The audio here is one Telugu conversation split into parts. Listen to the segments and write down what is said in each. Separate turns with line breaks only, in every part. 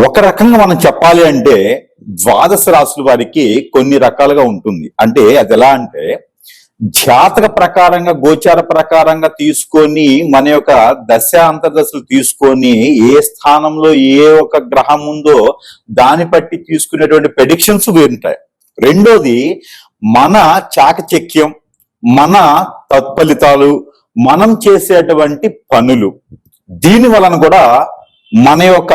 ఒక రకంగా మనం చెప్పాలి అంటే ద్వాదశ రాశుల వారికి కొన్ని రకాలుగా ఉంటుంది. అంటే అది ఎలా అంటే జాతక ప్రకారంగా గోచార ప్రకారంగా తీసుకొని మన యొక్క దశ అంతర్దశలు తీసుకొని ఏ స్థానంలో ఏ ఒక గ్రహం ఉందో దాన్ని బట్టి తీసుకునేటువంటి ప్రెడిక్షన్స్ ఉంటాయి. రెండోది మన చాకచక్యం మన తత్ఫలితాలు మనం చేసేటువంటి పనులు. దీని వలన కూడా మన యొక్క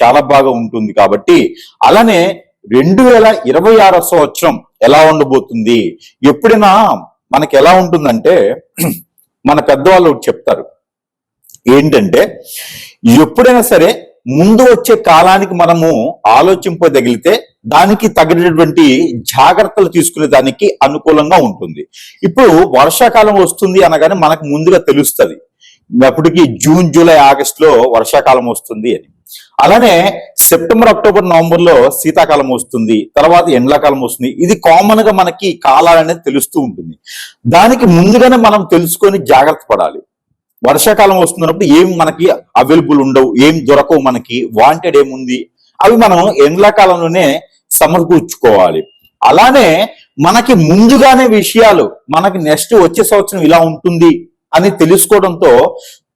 చాలా బాగా ఉంటుంది కాబట్టి అలానే రెండు వేల ఇరవై ఆరో సంవత్సరం ఎలా ఉండబోతుంది? ఎప్పుడైనా మనకి ఎలా ఉంటుందంటే మన పెద్దవాళ్ళు ఒకటి చెప్తారు. ఏంటంటే ఎప్పుడైనా సరే ముందు వచ్చే కాలానికి మనము ఆలోచింపదగిలితే దానికి తగినటువంటి జాగ్రత్తలు తీసుకునే దానికి అనుకూలంగా ఉంటుంది. ఇప్పుడు వర్షాకాలం వస్తుంది అనగానే మనకు ముందుగా తెలుస్తుంది. అప్పటికి జూన్ జూలై ఆగస్టులో వర్షాకాలం వస్తుంది అని. అలానే సెప్టెంబర్ అక్టోబర్ నవంబర్లో శీతాకాలం వస్తుంది. తర్వాత ఎండాకాలం వస్తుంది. ఇది కామన్గా మనకి కాలాలు అనేది తెలుస్తూ ఉంటుంది. దానికి ముందుగానే మనం తెలుసుకొని జాగ్రత్త పడాలి. వర్షాకాలం వస్తున్నప్పుడు ఏం మనకి అవైలబుల్ ఉండవు ఏం దొరకవు మనకి వాంటెడ్ ఏముంది? అవి మనం ఎండాకాలంలోనే సమకూర్చుకోవాలి. అలానే మనకి ముందుగానే విషయాలు మనకి నెక్స్ట్ వచ్చే సంవత్సరం ఇలా ఉంటుంది అని తెలుసుకోవడంతో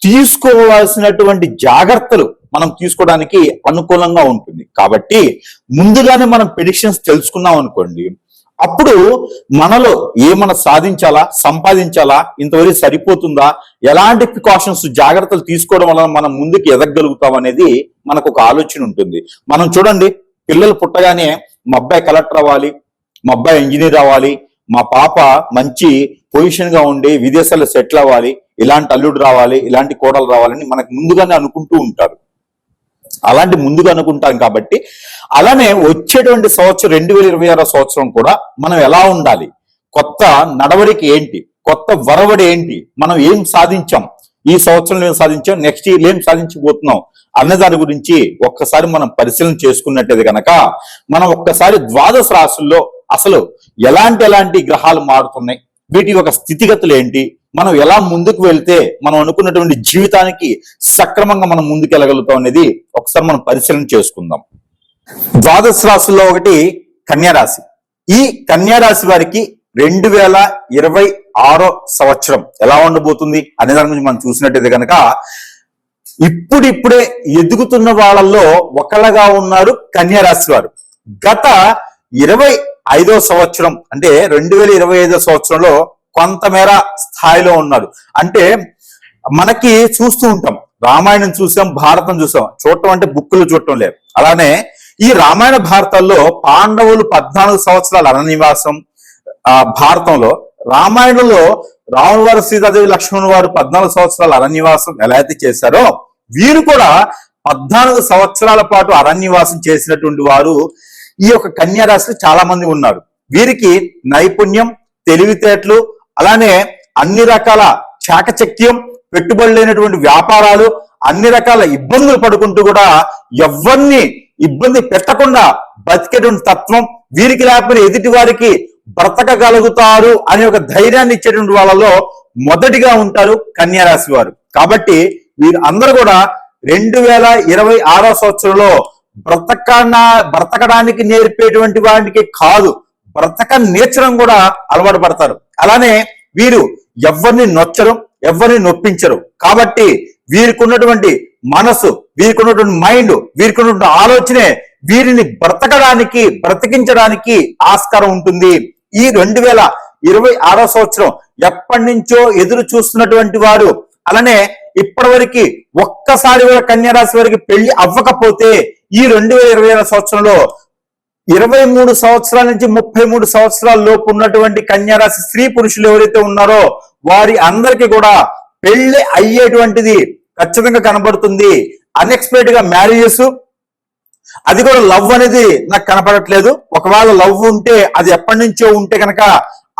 తీసుకోవాల్సినటువంటి జాగ్రత్తలు మనం తీసుకోవడానికి అనుకూలంగా ఉంటుంది. కాబట్టి ముందుగానే మనం ప్రిడిక్షన్స్ తెలుసుకున్నాం అనుకోండి అప్పుడు మనలో ఏమన్నా సాధించాలా సంపాదించాలా ఇంతవరకు సరిపోతుందా ఎలాంటి ప్రికాషన్స్ జాగ్రత్తలు తీసుకోవడం వలన మనం ముందుకు ఎదగలుగుతాం అనేది మనకు ఒక ఆలోచన ఉంటుంది. మనం చూడండి పిల్లలు పుట్టగానే మా అబ్బాయి కలెక్టర్ అవ్వాలి మా అబ్బాయి ఇంజనీర్ అవ్వాలి మా పాప మంచి పొజిషన్గా ఉండి విదేశాల్లో సెటిల్ అవ్వాలి ఇలాంటి అల్లుడు రావాలి ఇలాంటి కోడలు రావాలని మనకు ముందుగానే అనుకుంటూ ఉంటారు. అలాంటి ముందుగా అనుకుంటాం కాబట్టి అలానే వచ్చేటువంటి సంవత్సరం రెండు వేల ఇరవై ఆరో సంవత్సరం కూడా మనం ఎలా ఉండాలి? కొత్త నడవడిక ఏంటి? కొత్త వరవడి ఏంటి? మనం ఏం సాధించాం? ఈ సంవత్సరంలో ఏం సాధించాం? నెక్స్ట్ ఇయర్ ఏం సాధించబోతున్నాం? అన్న దాని గురించి ఒక్కసారి మనం పరిశీలన చేసుకున్నట్టయితే కనుక మనం ఒక్కసారి ద్వాదశ రాశుల్లో అసలు ఎలాంటి ఎలాంటి గ్రహాలు మారుతున్నాయి? వీటి యొక్క స్థితిగతులు ఏంటి? మనం ఎలా ముందుకు వెళ్తే మనం అనుకున్నటువంటి జీవితానికి సక్రమంగా మనం ముందుకు వెళ్ళగలుగుతాం అనేది ఒకసారి మనం పరిశీలన చేసుకుందాం. ద్వాదశ రాశుల్లో ఒకటి కన్యారాశి ఈ కన్యారాశి వారికి రెండు వేల ఇరవై ఆరో సంవత్సరం ఎలా ఉండబోతుంది? అనే దాని గురించి మనం చూసినట్టయితే కనుక ఇప్పుడిప్పుడే ఎదుగుతున్న వాళ్ళల్లో ఒకళ్ళగా ఉన్నారు కన్యారాశి వారు. గత ఇరవై ఐదో సంవత్సరం అంటే రెండు వేల ఇరవై ఐదో సంవత్సరంలో కొంతమేర స్థాయిలో ఉన్నారు అంటే మనకి చూస్తూ ఉంటాం రామాయణం చూసాం భారతం చూసాం చూడటం అంటే బుక్కులు చూడటం లేదు. అలానే ఈ రామాయణ భారతాల్లో పాండవులు పద్నాలుగు సంవత్సరాల అననివాసం ఆ భారతంలో రామాయణంలో రాముల వారు సీతాదేవి లక్ష్మణ్ వారు పద్నాలుగు సంవత్సరాల అరణ్యవాసం ఎలా అయితే చేశారో వీరు కూడా పద్నాలుగు సంవత్సరాల పాటు అరణ్యవాసం చేసినటువంటి వారు ఈ యొక్క కన్యా రాశిలో చాలా మంది ఉన్నారు. వీరికి నైపుణ్యం తెలివితేటలు అలానే అన్ని రకాల చాకచక్యం పెట్టుబడి లేనటువంటి వ్యాపారాలు అన్ని రకాల ఇబ్బందులు పడుకుంటూ కూడా ఎవరిని ఇబ్బంది పెట్టకుండా బతికేటువంటి తత్వం వీరికి లేకపోతే ఎదుటి వారికి బ్రతకగలుగుతారు అనే ఒక ధైర్యాన్ని ఇచ్చేటువంటి వాళ్ళలో మొదటిగా ఉంటారు కన్యా రాశి వారు. కాబట్టి వీరు అందరూ కూడా రెండు వేల ఇరవై ఆరో సంవత్సరంలో బ్రతకన బ్రతకడానికి నేర్పేటువంటి వాడికి కాదు. బ్రతక నేర్చడం కూడా అలవాటు పడతారు. అలానే వీరు ఎవరిని నొచ్చరు ఎవరిని నొప్పించరు. కాబట్టి వీరికున్నటువంటి మనసు వీరికి ఉన్నటువంటి మైండ్ వీరికి ఉన్నటువంటి ఆలోచనే వీరిని బ్రతకడానికి బ్రతికించడానికి ఆస్కారం ఉంటుంది. ఈ రెండు వేల ఇరవై ఆరో సంవత్సరం ఎప్పటి నుంచో ఎదురు చూస్తున్నటువంటి వారు అలానే ఇప్పటి ఒక్కసారి కూడా కన్యారాశి వారికి పెళ్ళి అవ్వకపోతే ఈ రెండు వేల ఇరవై ఆరో సంవత్సరంలో ఇరవై మూడు సంవత్సరాల నుంచి ముప్పై మూడు సంవత్సరాల లోపు ఉన్నటువంటి కన్యారాశి స్త్రీ పురుషులు ఎవరైతే ఉన్నారో వారి అందరికీ కూడా పెళ్ళి అయ్యేటువంటిది ఖచ్చితంగా కనబడుతుంది. అన్ఎక్స్పెక్టెడ్గా మ్యారేజెస్ అది కూడా లవ్ అనేది నాకు కనపడట్లేదు. ఒకవేళ లవ్ ఉంటే అది ఎప్పటి నుంచో ఉంటే కనుక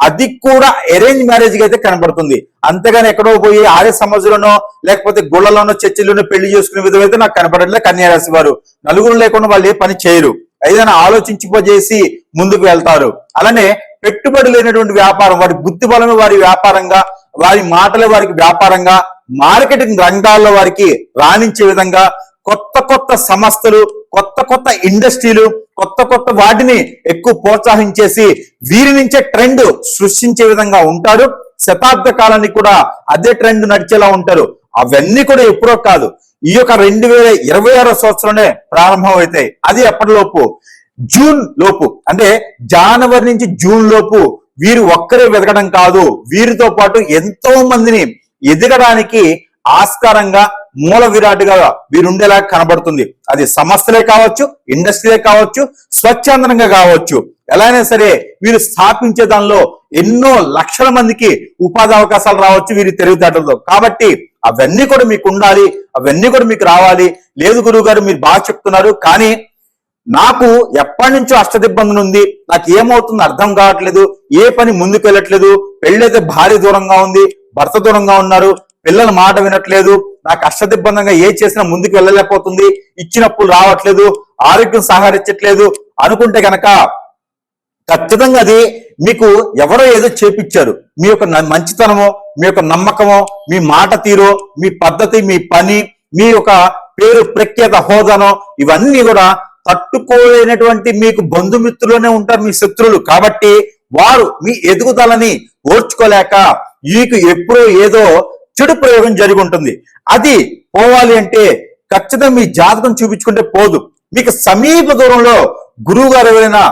అది కూడా అరేంజ్ మ్యారేజ్ అయితే కనబడుతుంది. అంతేగాని ఎక్కడో పోయి ఆర్య సమాజంలోనో లేకపోతే గుళ్ళలోనో చర్చిలోనో పెళ్ళి చేసుకునే విధం అయితే నాకు కనపడట్లేదు కన్యారాశి వారు. నలుగురు లేకుండా వాళ్ళు ఏ పని చేయరు. ఏదైనా ఆలోచించిపోజేసి ముందుకు వెళ్తారు. అలానే పెట్టుబడి లేనటువంటి వ్యాపారం వారి బుద్ధి బలమే వారి వ్యాపారంగా వారి మాటలే వారికి వ్యాపారంగా మార్కెటింగ్ రంగాల్లో వారికి రాణించే విధంగా కొత్త కొత్త సంస్థలు కొత్త కొత్త ఇండస్ట్రీలు కొత్త కొత్త వాటిని ఎక్కువ ప్రోత్సహించేసి వీరి నుంచే ట్రెండ్ సృష్టించే విధంగా ఉంటాడు శతాబ్ద కాలానికి కూడా అదే ట్రెండ్ నడిచేలా ఉంటారు. అవన్నీ కూడా ఎప్పుడో కాదు. ఈ యొక్క రెండు వేల ఇరవై ఆరో సంవత్సరంలోనే ప్రారంభం అవుతాయి అది ఎప్పటిలోపు? జూన్ లోపు. అంటే జనవరి నుంచి జూన్ లోపు వీరు ఒక్కరే వెతకడం కాదు. వీరితో పాటు ఎంతో మందిని ఎదగడానికి ఆస్కారంగా మూల విరాటుగా వీరుండేలా కనబడుతుంది. అది సంస్థలే కావచ్చు ఇండస్ట్రీలే కావచ్చు స్వచ్ఛందంగా కావచ్చు. ఎలా అయినా సరే వీరు స్థాపించే దానిలో ఎన్నో లక్షల మందికి ఉపాధి అవకాశాలు రావచ్చు వీరి తెలివితేటలతో. కాబట్టి అవన్నీ కూడా మీకు ఉండాలి అవన్నీ కూడా మీకు రావాలి. లేదు గురువు గారు మీరు బాగా చెప్తున్నారు కానీ నాకు ఎప్పటి నుంచో అష్టదిబ్బంది ఉంది. నాకు ఏమవుతుందో అర్థం కావట్లేదు ఏ పని ముందుకు వెళ్ళట్లేదు పెళ్ళైతే భార్య దూరంగా ఉంది భర్త దూరంగా ఉన్నారు పిల్లల మాట వినట్లేదు నాకు అష్టదిబ్బందంగా ఏ చేసినా ముందుకు వెళ్ళలేకపోతుంది. ఇచ్చినప్పుడు రావట్లేదు. ఆరోగ్యం సహకరించట్లేదు. అనుకుంటే గనక ఖచ్చితంగా అది మీకు ఎవరో ఏదో చేపించారు మీ యొక్క మంచితనమో మీ యొక్క నమ్మకమో మీ మాట తీరు మీ పద్ధతి మీ పని మీ యొక్క పేరు ప్రఖ్యాత హోదానో ఇవన్నీ కూడా తట్టుకోలేనటువంటి మీకు బంధుమిత్రులోనే ఉంటారు మీ శత్రువులు. కాబట్టి వారు మీ ఎదుగుదలని ఓర్చుకోలేక మీకు ఎప్పుడో ఏదో చెడు ప్రయోగం జరిగి ఉంటుంది అది పోవాలి అంటే ఖచ్చితంగా మీ జాతకం చూపించుకుంటే పోదు. మీకు సమీప దూరంలో గురువు గారు ఎవరైనా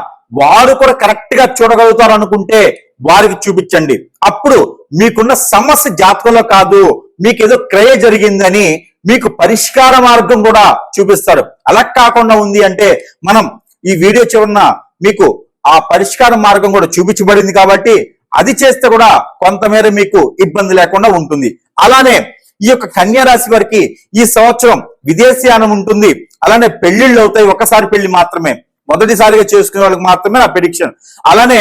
వారు కూడా కరెక్ట్గా చూడగలుగుతారు అనుకుంటే వారికి చూపించండి. అప్పుడు మీకున్న సమస్య జాతకంలో కాదు మీకు ఏదో క్రయ జరిగిందని మీకు పరిష్కార మార్గం కూడా చూపిస్తారు అలా కాకుండా ఉంది అంటే మనం ఈ వీడియో చివరన మీకు ఆ పరిష్కార మార్గం కూడా చూపించబడింది కాబట్టి అది చేస్తే కూడా కొంతమేర మీకు ఇబ్బంది లేకుండా ఉంటుంది. అలానే ఈ యొక్క కన్యా రాశి వారికి ఈ సంవత్సరం విదేశీయానం ఉంటుంది. అలానే పెళ్ళిళ్ళు అవుతాయి. ఒకసారి పెళ్ళి మాత్రమే. మొదటిసారిగా చేసుకునే వాళ్ళకి మాత్రమే నా ప్రిడిక్షన్ అలానే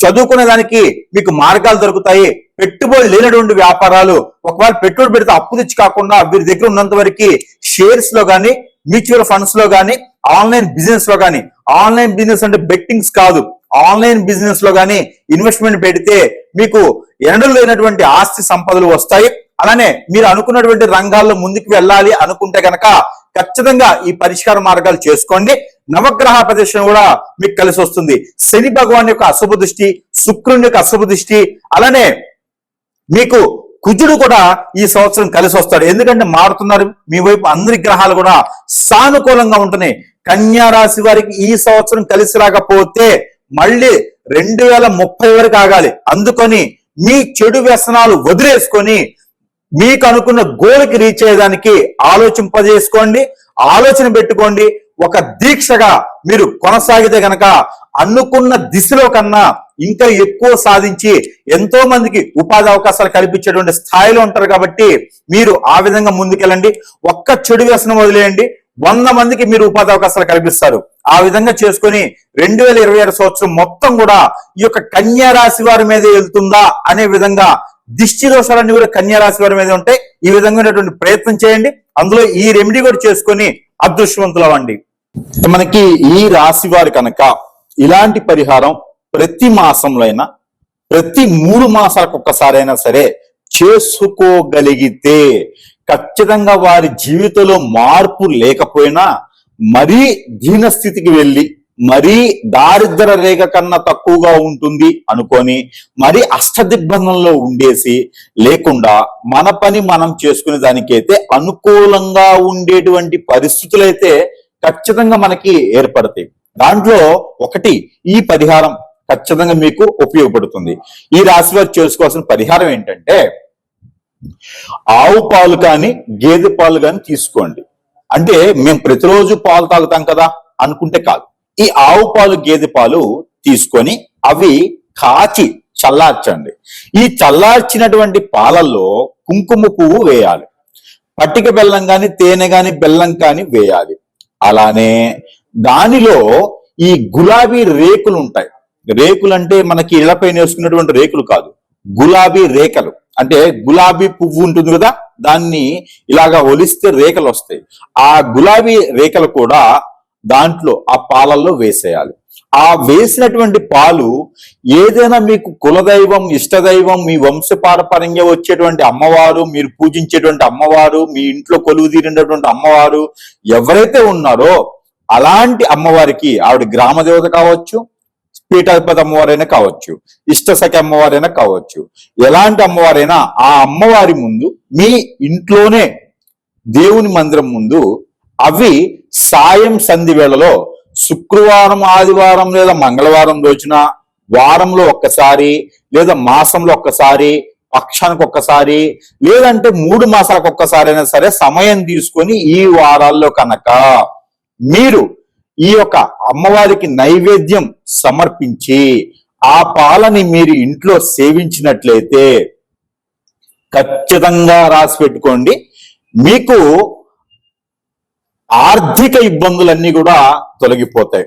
చదువుకునే దానికి మీకు మార్గాలు దొరుకుతాయి. పెట్టుబడి లేనటువంటి వ్యాపారాలు ఒకవేళ పెట్టుబడి పెడితే అప్పు తెచ్చి కాకుండా వీరి దగ్గర ఉన్నంత వరకు షేర్స్లో కానీ మ్యూచువల్ ఫండ్స్లో కానీ ఆన్లైన్ బిజినెస్లో కానీ ఆన్లైన్ బిజినెస్ అంటే బెట్టింగ్స్ కాదు. ఆన్లైన్ బిజినెస్లో కానీ ఇన్వెస్ట్మెంట్ పెడితే మీకు ఎనడలు లేనటువంటి ఆస్తి సంపదలు వస్తాయి. అలానే మీరు అనుకున్నటువంటి రంగాల్లో ముందుకు వెళ్ళాలి అనుకుంటే కనుక ఖచ్చితంగా ఈ పరిష్కార మార్గాలు చేసుకోండి. నవగ్రహ ప్రదర్శన కూడా మీకు కలిసి వస్తుంది. శని భగవాన్ యొక్క అశుభ దృష్టి శుక్రుని యొక్క అశుభ దృష్టి అలానే మీకు కుజుడు కూడా ఈ సంవత్సరం కలిసి వస్తాడు. ఎందుకంటే మారుతున్నారు. మీ వైపు అందరి గ్రహాలు కూడా సానుకూలంగా ఉంటున్నాయి. కన్యా రాశి వారికి ఈ సంవత్సరం కలిసి రాకపోతే మళ్ళీ రెండు వేల ముప్పై వరకు ఆగాలి. అందుకొని మీ చెడు వ్యసనాలు వదిలేసుకొని మీకు అనుకున్న గోల్కి రీచ్ అయ్యేదానికి ఆలోచింపజేసుకోండి ఆలోచన పెట్టుకోండి. ఒక దీక్షగా మీరు కొనసాగితే గనక అనుకున్న దిశలో కన్నా ఇంకా ఎక్కువ సాధించి ఎంతో మందికి ఉపాధి అవకాశాలు కల్పించేటువంటి స్థాయిలో ఉంటారు కాబట్టి మీరు ఆ విధంగా ముందుకెళ్ళండి. ఒక్క చెడు వ్యసనం వదిలేయండి. వంద మందికి మీరు ఉపాధి అవకాశాలు కల్పిస్తారు. ఆ విధంగా చేసుకుని రెండు వేల ఇరవై ఆరు సంవత్సరం మొత్తం కూడా ఈ యొక్క కన్యా రాశి వారి మీదే వెళ్తుందా అనే విధంగా దిష్టి దోషాలన్నీ కూడా కన్యా రాశి వారి మీద ఉంటాయి ఈ విధంగా ఉన్నటువంటి ప్రయత్నం చేయండి. అందులో ఈ రెమెడీ కూడా చేసుకుని అదృష్టవంతులు అవ్వండి మనకి ఈ రాశి వారు కనుక ఇలాంటి పరిహారం ప్రతి మాసంలో అయినా ప్రతి మూడు మాసాలకు ఒక్కసారైనా సరే చేసుకోగలిగితే ఖచ్చితంగా వారి జీవితంలో మార్పు లేకపోయినా మరీ దీనస్థితికి వెళ్ళి మరీ దారిద్ర రేఖ కన్నా తక్కువగా ఉంటుంది అనుకొని మరి అష్టదిగ్బంధంలో ఉండేసి లేకుండా మన పని మనం చేసుకునే దానికైతే అనుకూలంగా ఉండేటువంటి పరిస్థితులైతే ఖచ్చితంగా మనకి ఏర్పడతాయి. దాంట్లో ఒకటి ఈ పరిహారం ఖచ్చితంగా మీకు ఉపయోగపడుతుంది. ఈ రాశి వారు చేసుకోవాల్సిన పరిహారం ఏంటంటే ఆవు పాలు కానీ గేదె పాలు కానీ తీసుకోండి. అంటే మేము ప్రతిరోజు పాలు తాగుతాం కదా అనుకుంటే కాదు. ఈ ఆవు పాలు గేదె పాలు తీసుకొని అవి కాచి చల్లార్చండి. ఈ చల్లార్చినటువంటి పాలల్లో కుంకుమ పువ్వు వేయాలి. పట్టిక బెల్లం కానీ తేనె కానీ బెల్లం కానీ వేయాలి. అలానే దానిలో ఈ గులాబీ రేకులు ఉంటాయి. రేకులు అంటే మనకి ఇళ్ళపైన వేసుకున్నటువంటి రేకులు కాదు. గులాబీ రేఖలు అంటే గులాబీ పువ్వు ఉంటుంది కదా దాన్ని ఇలాగా ఒలిస్తే రేఖలు వస్తాయి. ఆ గులాబీ రేఖలు కూడా దాంట్లో ఆ పాలల్లో వేసేయాలి. ఆ వేసినటువంటి పాలు ఏదైనా మీకు కులదైవం ఇష్టదైవం మీ వంశపారపరంగా వచ్చేటువంటి అమ్మవారు మీరు పూజించేటువంటి అమ్మవారు మీ ఇంట్లో కొలువు తీరినటువంటి అమ్మవారు ఎవరైతే ఉన్నారో అలాంటి అమ్మవారికి ఆవిడ గ్రామ దేవత కావచ్చు పీఠాధిపతి అమ్మవారైనా కావచ్చు ఇష్టసఖి అమ్మవారైనా కావచ్చు ఎలాంటి అమ్మవారైనా ఆ అమ్మవారి ముందు మీ ఇంట్లోనే దేవుని మందిరం ముందు అవి సాయం సంధి వేళలో శుక్రవారం ఆదివారం లేదా మంగళవారం రోజున వారంలో ఒక్కసారి లేదా మాసంలో ఒక్కసారి పక్షానికి ఒక్కసారి లేదంటే మూడు మాసాలకు ఒక్కసారి అయినా సరే సమయం తీసుకొని ఈ వారాల్లో కనుక మీరు ఈ యొక్క అమ్మవారికి నైవేద్యం సమర్పించి ఆ పాలని మీరు ఇంట్లో సేవించినట్లయితే ఖచ్చితంగా రాసి పెట్టుకోండి. మీకు ఆర్థిక ఇబ్బందులన్నీ కూడా తొలగిపోతాయి.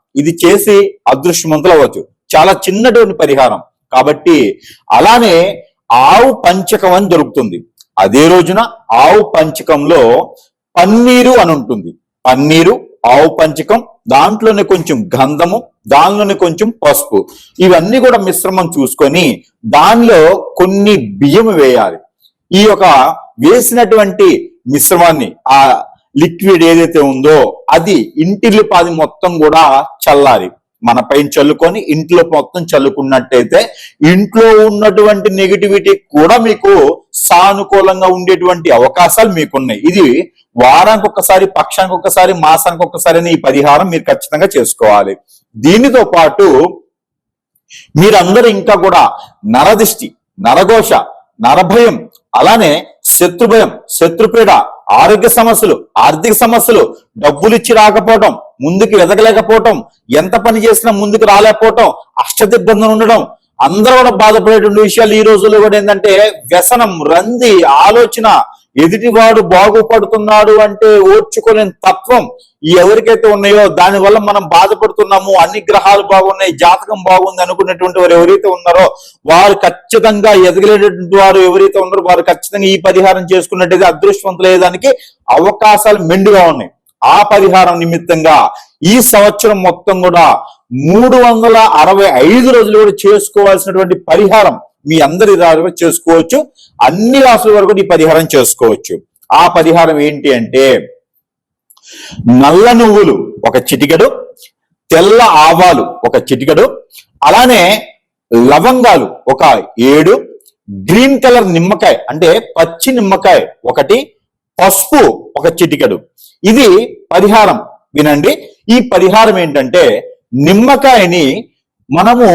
ఇది చేసి అదృష్టవంతులు అవ్వచ్చు. చాలా చిన్నటువంటి పరిహారం. కాబట్టి అలానే ఆవు పంచకం అని దొరుకుతుంది. అదే రోజున ఆవు పంచకంలో పన్నీరు అని ఉంటుంది. పన్నీరు ఆవు పంచకం దాంట్లోనే కొంచెం గంధము దానిలోనే కొంచెం పసుపు. ఇవన్నీ కూడా మిశ్రమం చూసుకొని దానిలో కొన్ని బియ్యం వేయాలి. ఈ యొక్క వేసినటువంటి మిశ్రమాన్ని ఆ లిక్విడ్ ఏదైతే ఉందో అది ఇంటిల్లిపాది మొత్తం కూడా చల్లాలి. మన పైన చల్లుకొని ఇంట్లో మొత్తం చల్లుకున్నట్టయితే ఇంట్లో ఉన్నటువంటి నెగిటివిటీ కూడా మీకు సానుకూలంగా ఉండేటువంటి అవకాశాలు మీకున్నాయి. ఇది వారానికి ఒక్కసారి పక్షానికి ఒక్కసారి మాసానికి ఒక్కసారి ఈ పరిహారం మీరు ఖచ్చితంగా చేసుకోవాలి. దీనితో పాటు మీరందరూ ఇంకా కూడా నరదిష్టి నరఘోష నరభయం అలానే శత్రుభయం శత్రుపీడ ఆరోగ్య సమస్యలు ఆర్థిక సమస్యలు డబ్బులు ఇచ్చి రాకపోవటం ముందుకు ఎదగలేకపోవటం ఎంత పని చేసినా ముందుకు రాలేకపోవటం అష్టదిబ్బందులు ఉండడం అందరూ కూడా బాధపడేటువంటి విషయాలు ఈ రోజుల్లో కూడా ఏంటంటే వ్యసనం రంది ఆలోచన ఎదుటివాడు బాగుపడుతున్నాడు అంటే ఓర్చుకునే తత్వం ఎవరికైతే ఉన్నాయో దానివల్ల మనం బాధపడుతున్నాము అన్ని గ్రహాలు బాగున్నాయి జాతకం బాగుంది అనుకున్నటువంటి వారు ఎవరైతే ఉన్నారో వారు ఖచ్చితంగా ఎదగలేనటువంటి వారు ఎవరైతే ఉన్నారో వారు ఖచ్చితంగా ఈ పరిహారం చేసుకున్నట్టయితే అదృష్టవంతులయ్యేదానికి అవకాశాలు మెండుగా ఉన్నాయి. ఆ పరిహారం నిమిత్తంగా ఈ సంవత్సరం మొత్తం కూడా మూడు వందల అరవై ఐదు రోజులు కూడా చేసుకోవాల్సినటువంటి పరిహారం మీ అందరి ద్వారా చేసుకోవచ్చు. అన్ని రాసుల వరకు ఈ పరిహారం చేసుకోవచ్చు. ఆ పరిహారం ఏంటి అంటే నల్ల నువ్వులు ఒక చిటికెడు తెల్ల ఆవాలు ఒక చిటికెడు అలానే లవంగాలు ఒక ఏడు గ్రీన్ కలర్ నిమ్మకాయ అంటే పచ్చి నిమ్మకాయ ఒకటి పసుపు ఒక చిటికెడు. ఇది పరిహారం. వినండి. ఈ పరిహారం ఏంటంటే నిమ్మకాయని మనము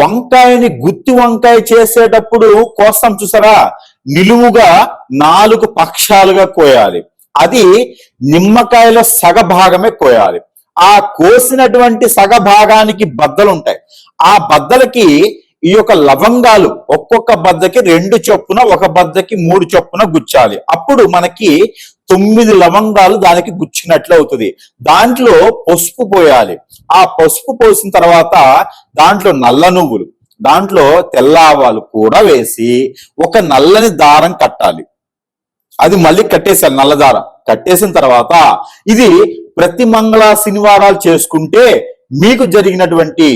వంకాయని గుత్తి వంకాయ చేసేటప్పుడు కోస్తాం చూసారా? నిలువుగా నాలుగు పక్షాలుగా కోయాలి. అది నిమ్మకాయలో సగ భాగమే కోయాలి. ఆ కోసినటువంటి సగ భాగానికి బద్దలు ఉంటాయి ఆ బద్దలకి ఈ యొక్క లవంగాలు ఒక్కొక్క బద్దకి రెండు చొప్పున ఒక బద్దకి మూడు చొప్పున గుచ్చాలి. అప్పుడు మనకి తొమ్మిది లవంగాలు దానికి గుచ్చినట్లు అవుతుంది. దాంట్లో పసుపు పోయాలి. ఆ పసుపు పోసిన తర్వాత దాంట్లో నల్ల నువ్వులు దాంట్లో తెల్ల ఆవాలు కూడా వేసి ఒక నల్లని దారం కట్టాలి. అది మళ్ళీ కట్టేశారు నల్ల దారం. కట్టేసిన తర్వాత ఇది ప్రతి మంగళ శనివారాలు చేసుకుంటే మీకు జరిగినటువంటి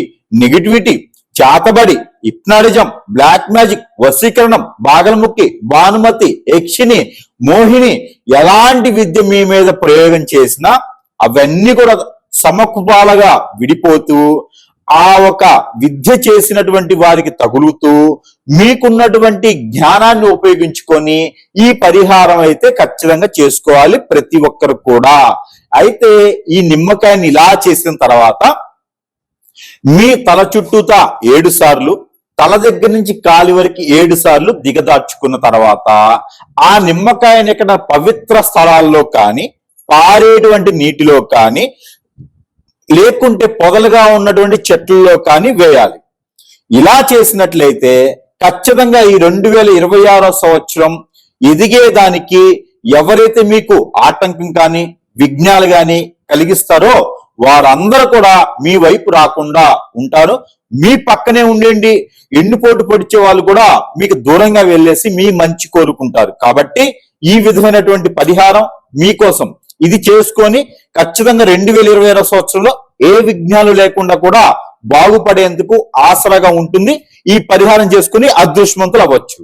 నెగిటివిటీ చాతబడి ఇప్నాడిజం బ్లాక్ మ్యాజిక్ వశీకరణం బాగలముక్కి భానుమతి యక్షిని మోహిని ఎలాంటి విద్య మీ మీద ప్రయోగం చేసినా అవన్నీ కూడా సమకుపాలగా విడిపోతూ ఆ ఒక విద్య చేసినటువంటి వారికి తగులుతూ మీకున్నటువంటి జ్ఞానాన్ని ఉపయోగించుకొని ఈ పరిహారం అయితే ఖచ్చితంగా చేసుకోవాలి ప్రతి ఒక్కరు కూడా. అయితే ఈ నిమ్మకాయని ఇలా చేసిన తర్వాత మీ తల చుట్టూతా ఏడు సార్లు తల దగ్గర నుంచి కాలి వరకు ఏడు సార్లు దిగదార్చుకున్న తర్వాత ఆ నిమ్మకాయని ఇక్కడ పవిత్ర స్థలాల్లో కానీ పారేటువంటి నీటిలో కానీ లేకుంటే పొదలుగా ఉన్నటువంటి చెట్లలో కానీ వేయాలి. ఇలా చేసినట్లయితే ఖచ్చితంగా ఈ రెండు వేల ఇరవై ఆరో సంవత్సరం ఎదిగేదానికి ఎవరైతే మీకు ఆటంకం కానీ విఘ్నాలు కానీ కలిగిస్తారో వారందరూ కూడా మీ వైపు రాకుండా ఉంటారు. మీ పక్కనే ఉండండి. ఎండిపోటు పొడిచే వాళ్ళు కూడా మీకు దూరంగా వెళ్ళేసి మీ మంచి కోరుకుంటారు. కాబట్టి ఈ విధమైనటువంటి పరిహారం మీకోసం ఇది చేసుకొని ఖచ్చితంగా రెండు వేల ఇరవై ఆరో సంవత్సరంలో ఏ విఘ్నాలు లేకుండా కూడా బాగుపడేందుకు ఆసరాగా ఉంటుంది. ఈ పరిహారం చేసుకుని అదృష్టవంతులు అవ్వచ్చు.